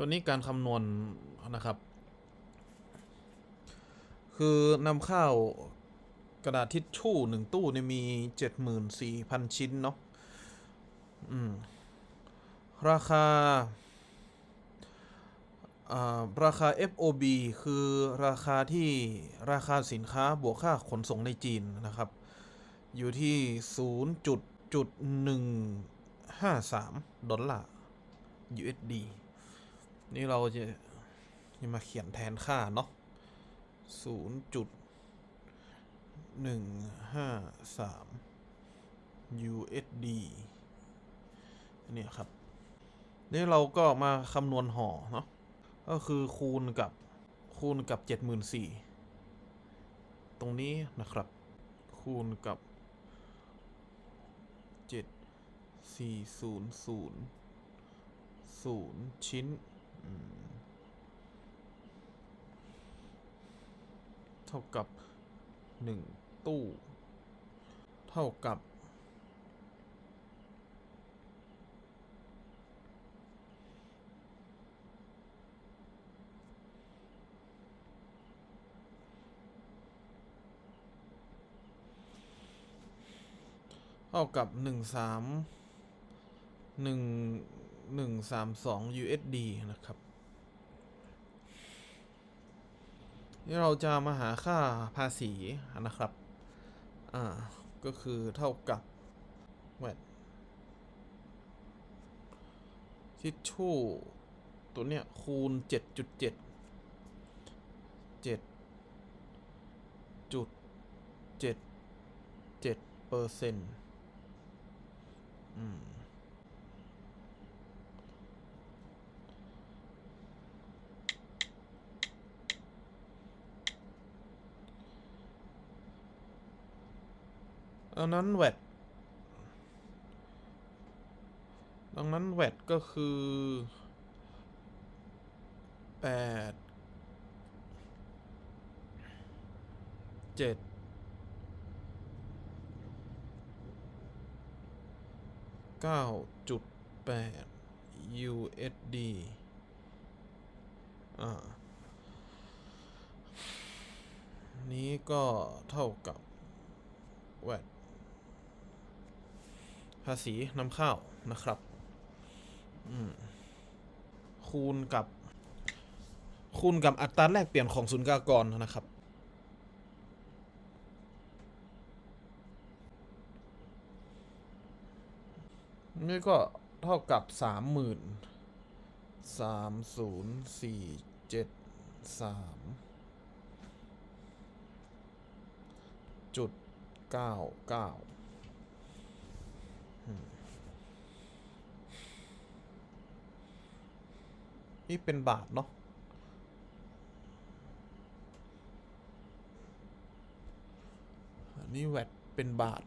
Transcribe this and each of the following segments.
ตัวนี้การคำนวณนะครับ คือนำข้าวกระดาษทิชชู่หนึ่งตู้เนี่ยมีเจ็ดหมื่นสี่พันชิ้นเนาะอืมราคาอ่าราคา FOB คือราคาที่ราคาสินค้าบวกค่าขนส่งในจีนนะครับ อยู่ที่ 0.153 ดอลลาร์ USD นี่เราจะจะมาเขียนแทนค่าเนาะ0.153 USD เนี่ยครับนี่เราก็มาคำนวณห่อเนาะก็คือคูณกับคูณกับ74,000ตรงนี้นะครับ คูณกับ7400 0ชิ้น เท่ากับ1ตู้ เท่ากับเท่ากับหนึ่งสามหนึ่ง หนึ่งสามสอง USD นะครับนี่เราจะมาหาค่าภาษีนะครับ อ่า ก็คือเท่ากับแวดทิชชู่ตัวเนี้ยคูณเจ็ดจุดเจ็ดเจ็ดจุดเจ็ดเจ็ดเปอร์เซ็นต์อืม ดังนั้นแวดดังนั้นแวดก็คือแปดเจ็ดเก้าจุดแปด USD อ่า นี้ก็เท่ากับแวด ภาษีนำเข้านะครับคูณกับ คูณกับอัตราแลกเปลี่ยนของศูนย์กลากรนะครับ นี่ก็เท่ากับสามหมื่นสามศูนย์สี่เจ็ดสามจุดเก้าเก้า นี่เป็นบาทเนาะอันนี้แวดเป็นบาท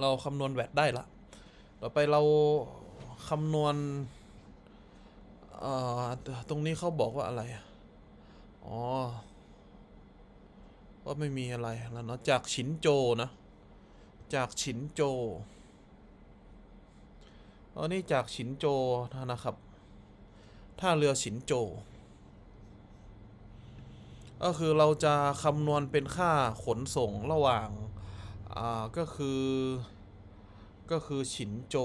เราคำนวณแวดได้ละต่อไปเราคำนวณเอ่อตรงนี้เขาบอกว่าอะไรอะอ๋ อว่าไม่มีอะไรแล้วเนาะจากฉินโจนะ จากฉินโจอันนี้จากฉินโจนะครับท่าเรือฉินโจ ก็คือเราจะคำนวณเป็นค่าขนส่งระหว่างอ่าก็คือก็คือฉินโจ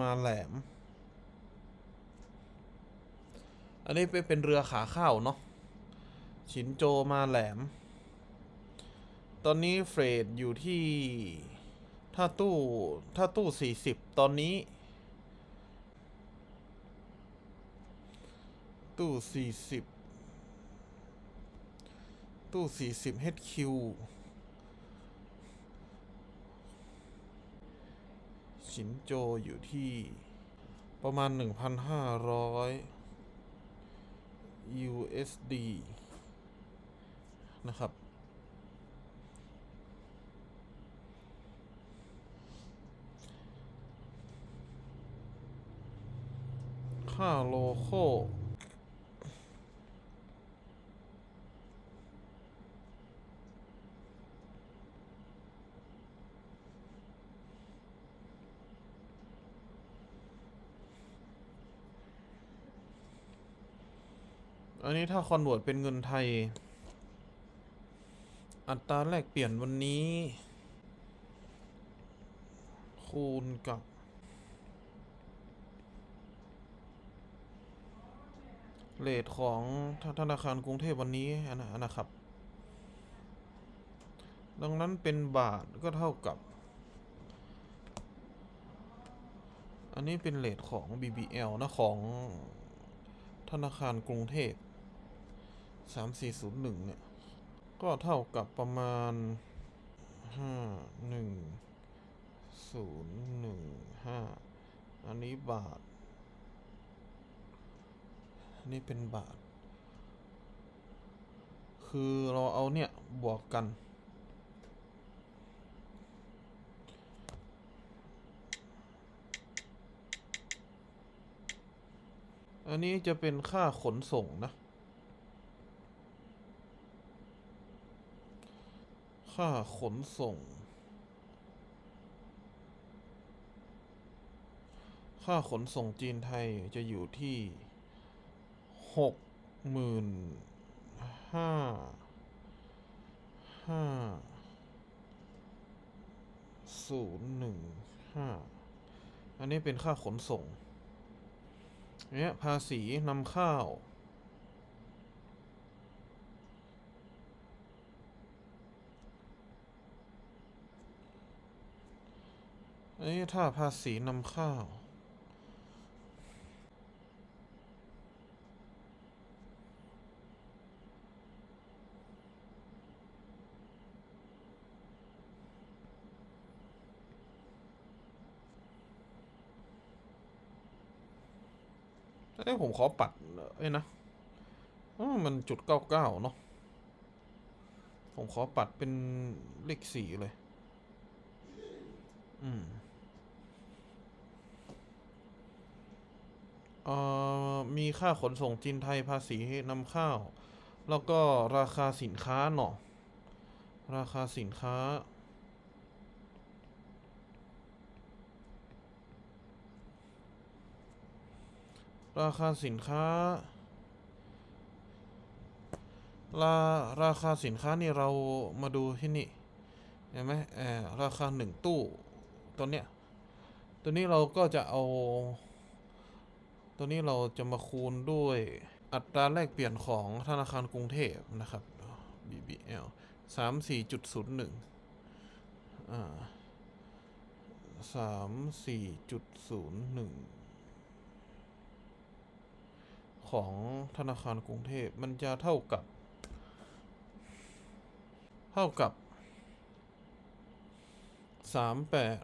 มาแหลม อันนี้เป็นเรือขาเข้าเนาะฉินโจมาแหลม ตอนนี้เฟรดอยู่ที่ถ้าตู้ถ้าตู้สี่สิบตอนนี้ ตู้สี่สิบตู้สี่สิบ HQ ชินโจอยู่ที่ประมาณ 1,500 USD นะครับ ค่าโลโค อันนี้ถ้าคอนเวิร์ตเป็นเงินไทย อัตราแลกเปลี่ยนวันนี้ คูณกับ เลทของธนาคารกรุงเทพวันนี้นะนะครับ ดังนั้นเป็นบาทก็เท่ากับ อันนี้เป็นเลทของ BBL นะของธนาคารกรุงเทพ 3401เนี่ย ก็เท่ากับประมาณ5 1 0 1 5อันนี้บาทนนี้เป็นบาท คือเราเอาเนี่ย บวกกัน อันนี้จะเป็นค่าขนส่งนะ ค่าขนส่ง ค่าขนส่งจีนไทยจะอยู่ที่หกหมื่นห้าห้าศูนย์หนึ่งห้าอันนี้เป็นค่าขนส่ง เนี้ยภาษีนำเข้า วอันนี้ถ้าภาษีนำเข้าวเอ้ยผมขอปัดเอ้ยนะมันจุดเก้าเก้าเนาะ ผมขอปัดเป็นเลขสี่เลย อืม เอ่อมีค่าขนส่งจีนไทยภาษีนำเข้า แล้วก็ราคาสินค้าเนาะราคาสินค้า ราคาสินค้าราราคาสินค้านี่เรามาดูที่นี่เห็นไหมเออราคาหนึ่งตู้ตัวเนี้ยตัวนี้เราก็จะเอา ตัวนี้เราจะมาคูณด้วยอัตราแลกเปลี่ยนของธนาคารกรุงเทพนะครับ BBL สามสี่จุดศูนย์หนึ่งสามสี่จุดศูนย์หนึ่งของธนาคารกรุงเทพมันจะเท่ากับ เท่ากับสามแปด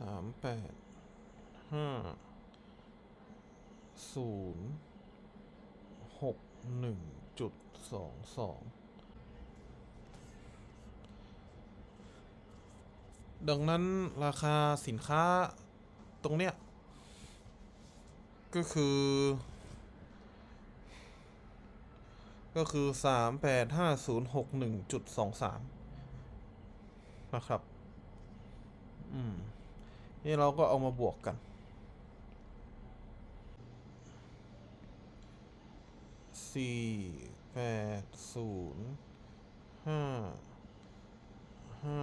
สามแปด ห้าศูนย์หกหนึ่งจุดสองสองดังนั้นราคาสินค้าตรงเนี้ย ก็คือ ก็คือสามแปดห้าศูนย์หกหนึ่งจุดสองสามนะครับ อืม นี่เราก็เอามาบวกกัน สี่แปดศูนย์ห้าห้า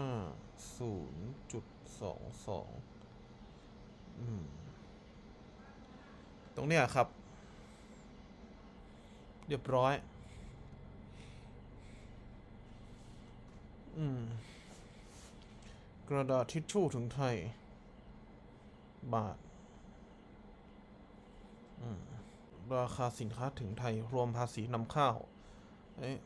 ศูนย์จุดสองสองตรงเนี้ยครับ เรียบร้อย อืม กระดาษทิชชู่ถึงไทย บาท อืม ราคาสินค้าถึงไทย รวมภาษีนำเข้าเอ๊ะ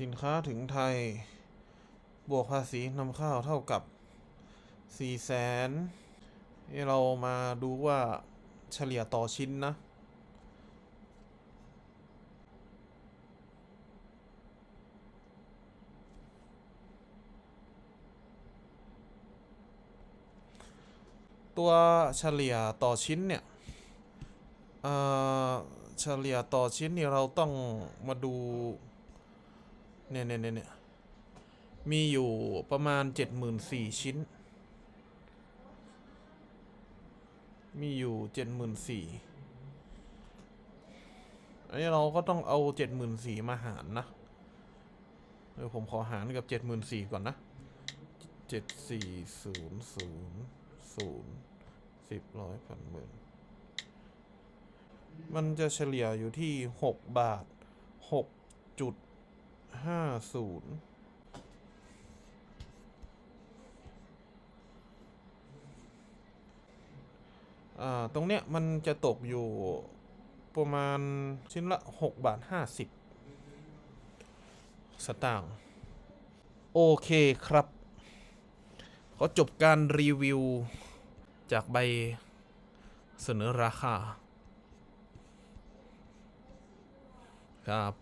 สินค้าถึงไทย บวกภาษีนำเข้าเท่ากับสี่แสน นี่เรามาดูว่าเฉลี่ยต่อชิ้นนะ ตัวเฉลี่ยต่อชิ้นเนี่ยเอ่อเฉลี่ยต่อชิ้นนี่เราต้องมาดูเนี่ยเนี่ยเนี่ยเนี่ยมีอยู่ประมาณ 74,000 ชิ้น มีอยู่74,000อันนี้เราก็ต้องเอา74,000มาหารนะเดี๋ยวผมขอหารกับ74,000ก่อนนะเจ็ดสี่ศูนย์ศูนย์ศูนย์สิบร้อยพันหมื่นมันจะเฉลี่ยอยู่ที่หกบาทหกจุดห้าศูนย์ ตรงเนี้ยมันจะตกอยู่ประมาณชิ้นละหกบาทห้าสิบสตางค์ โอเคครับ ขอจบการรีวิว จากใบเสนอราคา ครับ